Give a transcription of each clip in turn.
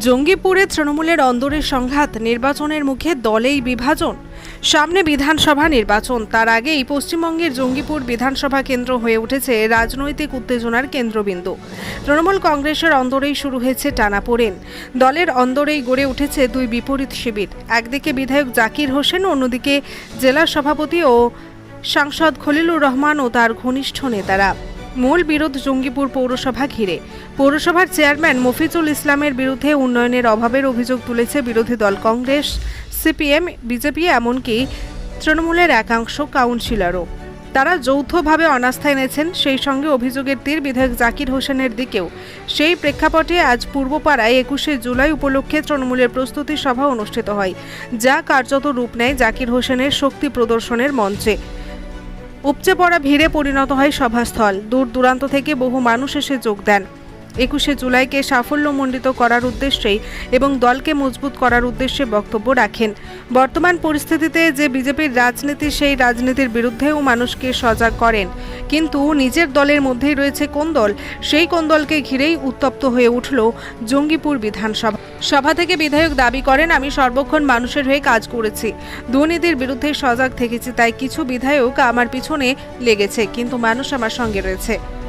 জঙ্গিপুরে তৃণমূলের অন্দরের সংঘাত, নির্বাচনের মুখে দলেই বিভাজন। সামনে বিধানসভা নির্বাচন, তার আগেই পশ্চিমবঙ্গের জঙ্গিপুর বিধানসভা কেন্দ্র হয়ে উঠেছে রাজনৈতিক উত্তেজনার কেন্দ্রবিন্দু। তৃণমূল কংগ্রেসের অন্দরেই শুরু হয়েছে টানাপোড়েন দলের অন্দরেই গড়ে উঠেছে দুই বিপরীত শিবির। একদিকে বিধায়ক জাকির হোসেন, অন্যদিকে জেলা সভাপতি ও সাংসদ খলিলুর রহমান ও তার ঘনিষ্ঠ নেতারা। মূল বিরোধ জঙ্গিপুর পৌরসভা ঘিরে। পৌরসভার চেয়ারম্যান মফিজুল ইসলামের বিরুদ্ধে উন্নয়নের অভাবের অভিযোগ তুলেছে বিরোধী দল কংগ্রেস, সিপিএম, বিজেপি এমনকি তৃণমূলের একাংশ কাউন্সিলরও। তারা যৌথভাবে অনাস্থা এনেছেন, সেই সঙ্গে অভিযোগের তীর বিধায়ক জাকির হোসেনের দিকেও। সেই প্রেক্ষাপটে আজ পূর্বপাড়ায় একুশে জুলাই উপলক্ষে তৃণমূলের প্রস্তুতি সভা অনুষ্ঠিত হয়, যা কার্যত রূপ নেয় জাকির হোসেনের শক্তি প্রদর্শনের মঞ্চে। উপচে পড়া ভিড়ে পরিণত হয় সভাস্থল। দূর দূরান্ত থেকে বহু মানুষ এসে যোগ দেন। একুশে জুলাইকে সাফল্যমণ্ডিত করার উদ্দেশ্যেই এবং দলকে মজবুত করার উদ্দেশ্যে বক্তব্য রাখেন। বর্তমান পরিস্থিতিতে যে বিজেপির রাজনীতি, সেই রাজনীতির বিরুদ্ধেও মানুষকে সজাগ করেন। কিন্তু নিজের দলের মধ্যেই রয়েছে কোন দল? সেই কোন দলকে ঘিরেই উত্তপ্ত হয়ে উঠল জঙ্গিপুর বিধানসভা। সভা থেকে বিধায়ক দাবি করেন, আমি সর্বক্ষণ মানুষের হয়ে কাজ করেছি। দুর্নীতির বিরুদ্ধে সজাগ থেকেছি, তাই কিছু বিধায়ক আমার পিছনে লেগেছে, কিন্তু মানুষ আমার সঙ্গে রয়েছে।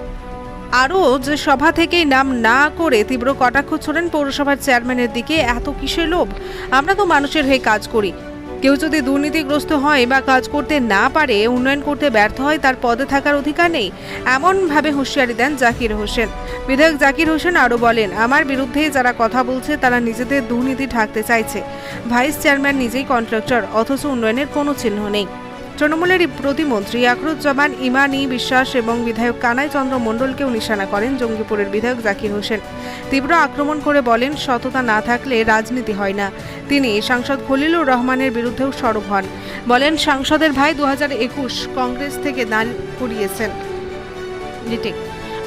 আরও যে সভা থেকেই নাম না করে তীব্র কটাক্ষ ছোড়েন পৌরসভার চেয়ারম্যানের দিকে, এত কিসের লোভ? আমরা তো মানুষের হয়ে কাজ করি। কেউ যদি দুর্নীতিগ্রস্ত হয় বা কাজ করতে না পারে, উন্নয়ন করতে ব্যর্থ হয়, তার পদে থাকার অধিকার নেই, এমনভাবে হুঁশিয়ারি দেন জাকির হোসেন। বিধায়ক জাকির হোসেন আরও বলেন, আমার বিরুদ্ধে যারা কথা বলছে, তারা নিজেদের দুর্নীতি ঢাকতে চাইছে। ভাইস চেয়ারম্যান নিজেই কন্ট্রাক্টর, অথচ উন্নয়নের কোনো চিহ্ন নেই। তৃণমূলের প্রতিমন্ত্রী আকরুজ্জামান ইমানি বিশ্বাস এবং বিধায়ক কানাই চন্দ্র মণ্ডলকেও নিশানা করেন জঙ্গিপুরের বিধায়ক জাকির হোসেন। তীব্র আক্রমণ করে বলেন, সততা না থাকলে রাজনীতি হয় না। তিনি সাংসদ খলিলুর রহমানের বিরুদ্ধেও সরব হন। বলেন, সাংসদের ভাই দু কংগ্রেস থেকে দাঁড় করিয়েছেন।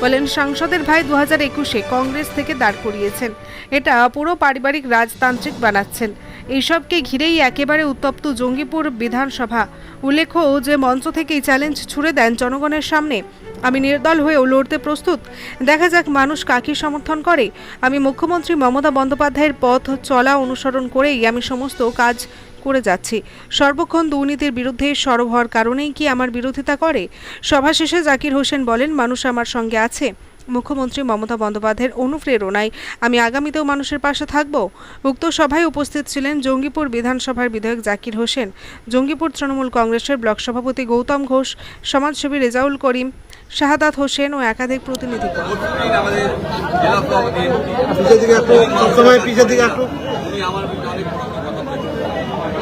বলেন, সাংসদের ভাই দু হাজার একুশে কংগ্রেস থেকে দাঁড় করিয়েছেন। এটা পুরো পারিবারিক রাজতান্ত্রিক বানাচ্ছেন। এইসবকে ঘিরেই একেবারে উত্তপ্ত জঙ্গিপুর বিধানসভা। উল্লেখ্য যে মঞ্চ থেকেই চ্যালেঞ্জ ছুড়ে দেন জনগণের সামনে। আমি নির্দল হয়েও লড়তে প্রস্তুত। দেখা যাক মানুষ কাকে সমর্থন করে। আমি মুখ্যমন্ত্রী মমতা বন্দ্যোপাধ্যায়ের পথ চলা অনুসরণ করেই আমি সমস্ত কাজ করে যাচ্ছি। সর্বক্ষণ দুর্নীতির বিরুদ্ধে সরব হওয়ার কারণেই কি আমার বিরোধিতা করে? সভা শেষে জাকির হোসেন বলেন, মানুষ আমার সঙ্গে আছে। মুখ্যমন্ত্রী মমতা বন্দ্যোপাধ্যায়ের অনুপ্রেরণায় আমি আগামীতেও মানুষের পাশে থাকব। উক্ত সভায় উপস্থিত ছিলেন জঙ্গিপুর বিধানসভার বিধায়ক জাকির হোসেন জঙ্গিপুর তৃণমূল কংগ্রেসের ব্লক সভাপতি গৌতম ঘোষ সমাজসেবী রেজাউল করিম শাহাদাত হোসেন ও একাধিক প্রতিনিধি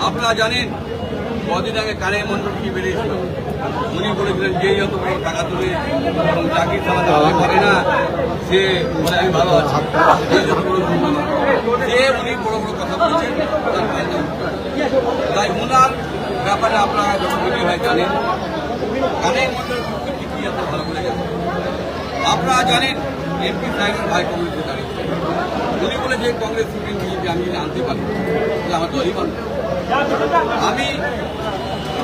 আপনারা জানেন কদিন আগে কানে মন্ডল কি বেরিয়েছিল। উনি বলেছিলেন, যে যত বড় টাকা তুলে চাকরি চালাতে ভালো পারে না, সে আমি ভালো আছি। যত বড়। যে উনি বড় বড় কথা বলেছেন। তাই ওনার ব্যাপারে আপনারা যখন উনি ভাই জানেন কানে মন্ডল কি এত ভালো করে জানেন। আপনারা জানেন এমপি সাহেবের ভাই কংগ্রেসে দাঁড়িয়েছে উনি বলে যে, কংগ্রেস বিজেপি আমি আনতে পারি আমার দলই বানবে আমি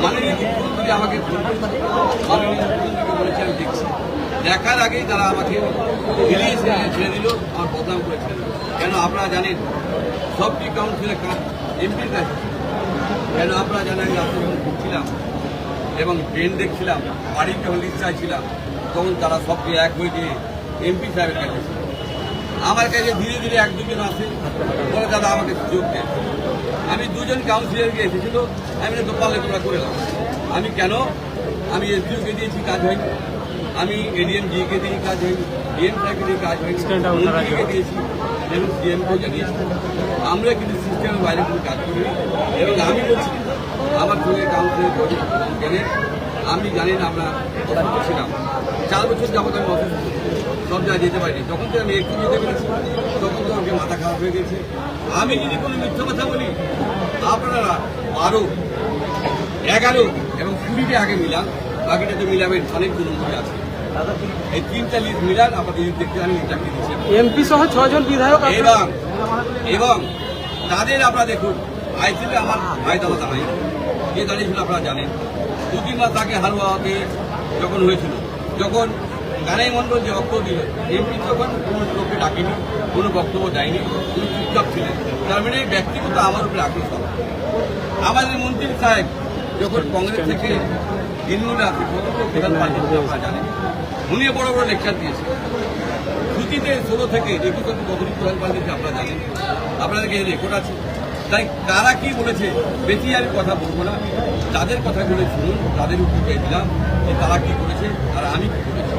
মাননীয় মুখ্যমন্ত্রী আমাকে মাননীয় মুখ্যমন্ত্রীকে বলেছি, আমি দেখছি। দেখার আগেই তারা আমাকে ফিরিয়ে ছেড়ে দিল আমার বদনাম করে ছেড়ে দিল। কেন আপনারা জানেন? সবটি কাউন্সিলে কাজ এমপির কাছে। কেন আপনারা জানেন? আমি যখন ঘুরছিলাম এবং ট্রেন দেখছিলাম বাড়ির যখন রিক্সায় ছিলাম, তখন তারা সবকে এক হয়ে গিয়ে এমপি সাহেবের কাছে। আমার কাছে ধীরে ধীরে এক দুজন আসে বলে দাদা আমাকে সুযোগ দেন। আমি দুজন কাউন্সিলরকে এসেছিল আমি তো পারলে তোমরা করে দাও আমি কেন? আমি এসডিওকে দিয়েছি কাজ হয়নি। আমি এডিএম জিকে দিয়ে কাজ হয়নি। ডিএম সাহেবকে দিয়ে কাজ হয়নি। মন্ত্রীকে দিয়েছি এবং সিএমকে জানিয়েছি। আমরা কিন্তু সিস্টেমের বাইরে কোনো কাজ করি এবং আমি বলছি আমার সঙ্গে কাউন্সিলর আমি জানি না আমরা অসুস্থ ছিলাম। চার বছর যাবত আমি অসুস্থ সব জায়গায় যেতে পারিনি। যখন তো আমি একটু যেতে পেরেছি তখন তো আমাকে মাথা খারাপ হয়ে গেছে। আমি যদি কোনো মিথ্যা কথা বলি আপনারা বারো এগারো এবং কুড়িটা আগে মিলান বাকিটা তো মিলাবেন অনেক জনমূল্য আছে। এই তিনটা লিস্ট মিলান আপনাদের যদি দেখতে আমি চাকরি দিচ্ছি। এমপি সহ ছজন বিধায়ক এবং এবং তাদের আপনারা দেখুন আইসিপি আমার ভাই দাদা দাঁড়াই কে দাঁড়িয়েছিল আপনারা জানেন। দু তিন মাস আগে হালুয়াতে যখন হয়েছিল যখন কানাই মণ্ডল যে বক্তব্য দিল এমপি তখন কোনো লোককে ডাকেনি, কোনো বক্তব্য দেয়নি তিনি চুপচাপ ছিলেন। তার মানে ব্যক্তিগত আমার উপরে হবে। আমাদের মন্ত্রী সাহেব যখন কংগ্রেস থেকে তৃণমূলে আছে প্রথম বিধান পার্টি আপনারা জানেন উনি বড় বড় লেকচার দিয়েছেন। ছুটিতে ষোলো থেকে একুশ অব্দি কতটি প্রধান পাল্টেছে আপনারা জানেন। আপনাদেরকে রেকর্ড আছে। তাই কারা কি বলেছে, বেশি আমি কথা বলব না। তাদের কথাগুলো শুনুন, তাদের উপরে দিলাম যে তারা কি করেছে, আর আমি কি করেছি।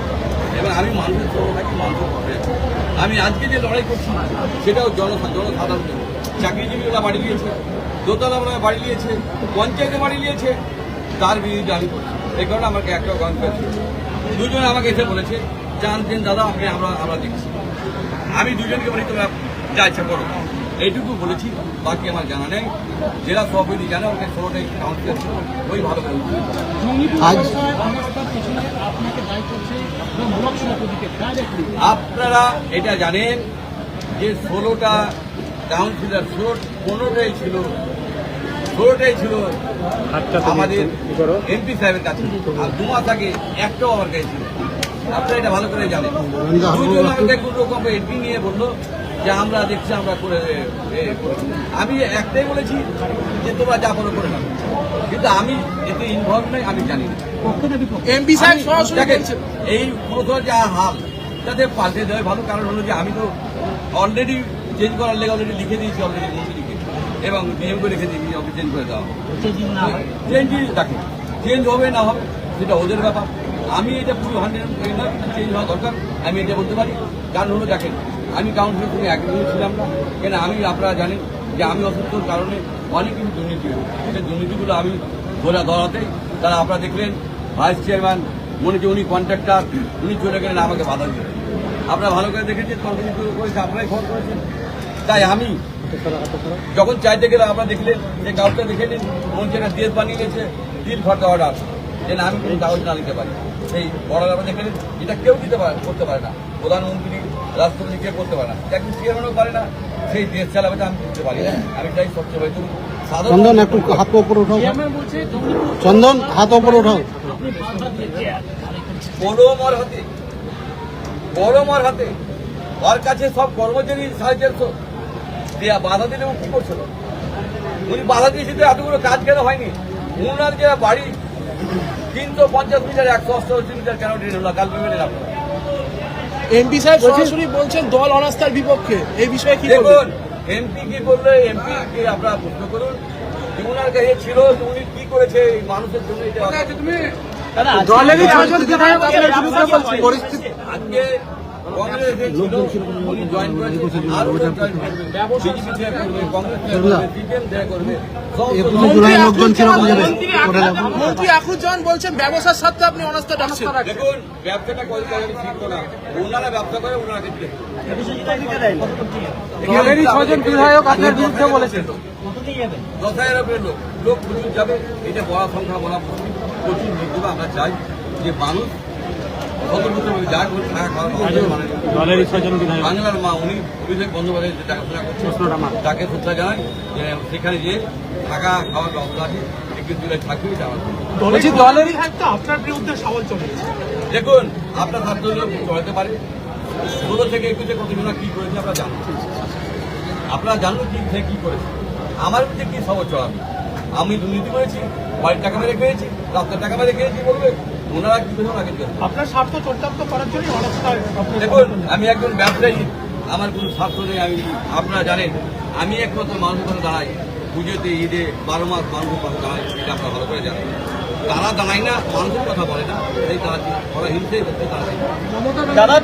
এবং আমি মানুষের সঙ্গে থাকি মানুষের আমি আজকে যে লড়াই করছি, সেটাও জন জনসাধারণ চাকরিজীবীরা বাড়ি দিয়েছে দোতলা বাড়ি নিয়েছে পঞ্চায়েতে বাড়ি নিয়েছে তার বিরুদ্ধে আমি করছি। এই কারণে আমাকে একটা গণ পেয়েছে দুজন আমাকে এসে বলেছে জানতেন দাদা, আপনি আমরা আমরা দেখছি। আমি দুজনকে বলি, তোমরা যা ইচ্ছা করো। এইটুকু বলেছি বাকি আমার জানা নেই। জেলা সভাপতি জানে ওকে ষোলোটাই কাউন্সিলর ছিল ওই ভালো করে আপনারা এটা জানেন যে ষোলোটা কাউন্সিলর ষোলো পনেরোটাই ছিল। ষোলোটাই ছিল আমাদের এমপি সাহেবের কাছে। আর দু মাস আগে একটাও আমার কাছে ছিল। আপনারা এটা ভালো করে জানেন। দুজন আমাকে কোনো রকম এমপি নিয়ে বলল যে আমরা দেখছি আমরা করে। আমি একটাই বলেছি যে তোমরা যা করো করে নাও। কিন্তু আমি এতে ইনভলভ নেই আমি জানি না। এমপি সাহেব এই পুরো যা হাল যাতে পাল্টে দেওয়া ভালো। কারণ হলো যে আমি তো অলরেডি চেঞ্জ করার লেগে অলরেডি লিখে দিয়েছি অলরেডি মন্ত্রীকে এবং ডিএমকে রেখে দিয়েছি ওকে চেঞ্জ করে দেওয়া চেঞ্জ দেখেন চেঞ্জ হবে না হবে সেটা ওদের ব্যাপার। আমি এটা পুরো হান্ড্রেড চেঞ্জ হওয়া দরকার। আমি এটা বলতে পারি। কারণ হলো দেখেন আমি কাউন্সিলের সঙ্গে একদিনও ছিলাম না। কেন আমি, আপনারা জানেন যে আমি অসুস্থর কারণে অনেক কিছু দুর্নীতি হয়েছে। দুর্নীতিগুলো আমি ধরা ধরাতে তারা আপনারা দেখলেন, ভাইস চেয়ারম্যান মনে যে উনি কন্ট্রাক্টর, উনি চলে গেলেন আমাকে বাধা দিলেন। আপনারা ভালো করে দেখেছেন কন্ট্রাক্ট করেছে, আপনারাই ফোন করেছেন। তাই আমি যখন চাইতে গেলে আপনারা দেখলেন যে কাগজটা দেখে নিন মঞ্চে একটা দেশ বানিয়ে গেছে দিল ফাঁকা অর্ডার যে আমি কোনো কাগজ না নিতে পারি। সেই অর্ডার আপনারা দেখে নিন, এটা কেউ দিতে পারে, করতে পারে না। প্রধানমন্ত্রী রাষ্ট্রপতি কে করতে পারে না। একজন চেয়ারম্যানও পারে না সেই দেশ চালাবে আমি করতে পারি না। আমি চাই সবচেয়ে বড় সাধারণ চন্দন একটু হাত ওপরে উঠাও। চন্দন হাত ওপরে উঠাও। গরম ওর হাতে গরম ওর হাতে ওর কাছে সব কর্মচারী সাড়ে চারশো দেয়া বাধা দিলে ও কি করছিল? উনি বাধা দিয়েছিল এতগুলো কাজ কেন হয়নি? উনার যে বাড়ি তিনশো পঞ্চাশ মিটার একশো অষ্টআশি মিটার কেন ট্রেন হলো? কাল পেমেন্টের আপনার এমপি সাহেব সরাসরি বলছেন দল অনাস্থার বিপক্ষে। এই বিষয়ে কি বলবেন? এমপি কি করলে এমপি কে আপনারা প্রশ্ন করুন। উনার কাছে ছিল উনি কি করেছে এই মানুষের জন্য এটা দলেরই বলছে পরিস্থিতি আজকে ওটা মন্ত্রী আখরুজ্জামান বলছেন ব্যবসার সাথে আপনি অনাস্থা ডাকছেন দেখুন ব্যবসাটা করে করে আমি ঠিক না ওনারা ব্যবসা করে ওনারা ছজন বিধায়ক আপনার বিরুদ্ধে বলেছেন। দশ হাজার লোক লোক প্রচুর যাবে। এটা বড় সংখ্যা বলা প্রচুর। মৃত্যু আমরা চাই যে মানুষ সতর্কভাবে যা করে থাকা খাওয়া মানে দলেরই ছজন বিধায়ক। বাংলার মা উনি অভিষেক বন্দ্যোপাধ্যায় যে দেখাশোনা তাকে শ্রদ্ধা জানাই সেখানে থাকা খাওয়ার ব্যবস্থা আছে দেখুন আপনার ছাত্র চলাতে পারে। ষোলো থেকে একুশে কতজনা কি করেছে আপনারা জানুন আপনারা জানুন কি সে কি করেছে। আমার বিরুদ্ধে কি খবর চড়াবে আমি দুর্নীতি করেছি বাড়ির টাকা মেরে খেয়েছি রাস্তার টাকা মেরে খেয়েছি বলবে? ওনারা কি পেছন আগে আপনার স্বার্থ চরিতার্থ করার জন্য দেখুন আমি একজন ব্যবসায়ী আমার কোনো স্বার্থ নেই আমি আপনারা জানেন আমি একমাত্র মানুষ দাঁড়াই। পুজোতে ঈদে বারো মাস মানুষের কথা দাঁড়াই এটা আপনারা ভালো করে জানেন। তারা দাঁড়ায় না মানুষের কথা বলে না সেই তারা ওরা হিংসে করতে তারা দাদা